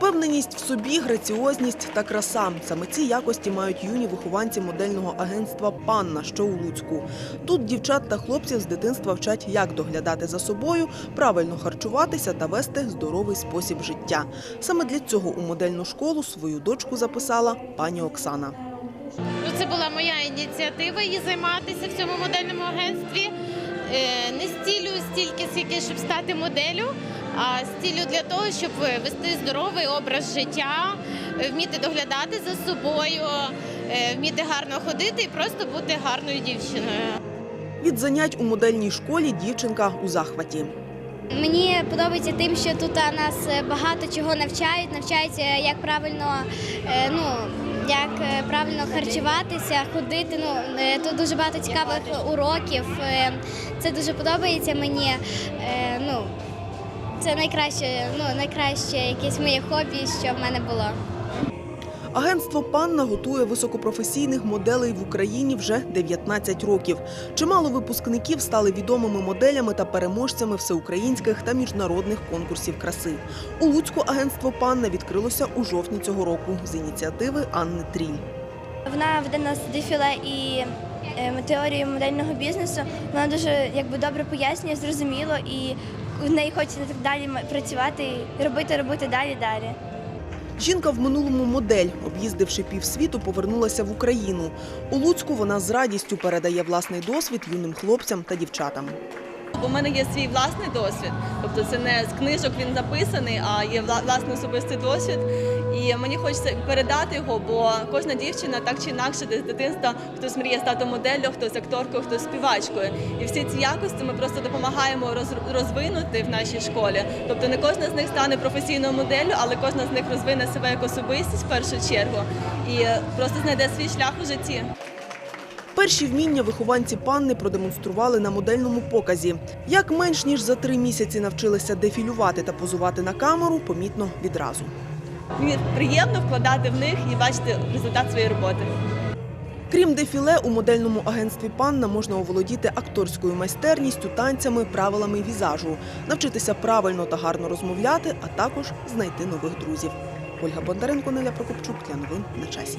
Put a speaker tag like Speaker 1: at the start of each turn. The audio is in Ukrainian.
Speaker 1: Впевненість в собі, граціозність та краса. Саме ці якості мають юні вихованці модельного агентства Панна, що у Луцьку. Тут дівчат та хлопців з дитинства вчать, як доглядати за собою, правильно харчуватися та вести здоровий спосіб життя. Саме для цього у модельну школу свою дочку записала пані Оксана.
Speaker 2: Ну, це була моя ініціатива її займатися в цьому модельному агентстві. Е, Не стілю стільки, скільки, щоб стати моделлю, а стілю для того, щоб вести здоровий образ життя, е, вміти доглядати за собою, е, вміти гарно ходити і просто бути гарною дівчиною.
Speaker 1: Від занять у модельній школі дівчинка у захваті.
Speaker 3: Мені подобається тим, що тут нас багато чого навчають. Навчають, е, як правильно, е, ну, як правильно харчуватися, ходити. Ну, тут дуже багато цікавих уроків. Це дуже подобається мені. Ну, це найкраще, ну, найкраще якесь моє хобі, що в мене було.
Speaker 1: Агентство Панна готує високопрофесійних моделей в Україні вже 19 років. Чимало випускників стали відомими моделями та переможцями всеукраїнських та міжнародних конкурсів краси. У Луцьку агентство Панна відкрилося у жовтні цього року з ініціативи Анни Тріль.
Speaker 4: Вона веде нас дефіле і е, теорію модельного бізнесу. Вона дуже якби добре пояснює, зрозуміло, і в неї хочеться так далі працювати, і робити, робити далі, далі.
Speaker 1: Жінка в минулому модель, об'їздивши півсвіту, повернулася в Україну. У Луцьку вона з радістю передає власний досвід юним хлопцям та дівчатам.
Speaker 5: У мене є свій власний досвід, тобто це не з книжок він записаний, а є власний особистий досвід. І мені хочеться передати його, бо кожна дівчина так чи інакше десь з дитинства хтось мріє стати моделлю, хтось акторкою, хтось співачкою. І всі ці якості ми просто допомагаємо роз- розвинути в нашій школі. Тобто не кожна з них стане професійною моделлю, але кожна з них розвине себе як особистість в першу чергу і просто знайде свій шлях у житті.
Speaker 1: Перші вміння вихованці панни продемонстрували на модельному показі. Як менш ніж за три місяці навчилися дефілювати та позувати на камеру, помітно відразу.
Speaker 5: Мені приємно вкладати в них і бачити результат своєї роботи.
Speaker 1: Крім дефіле, у модельному агентстві Панна можна оволодіти акторською майстерністю, танцями, правилами візажу, навчитися правильно та гарно розмовляти, а також знайти нових друзів. Ольга Бондаренко, Неля Прокопчук для новин на часі.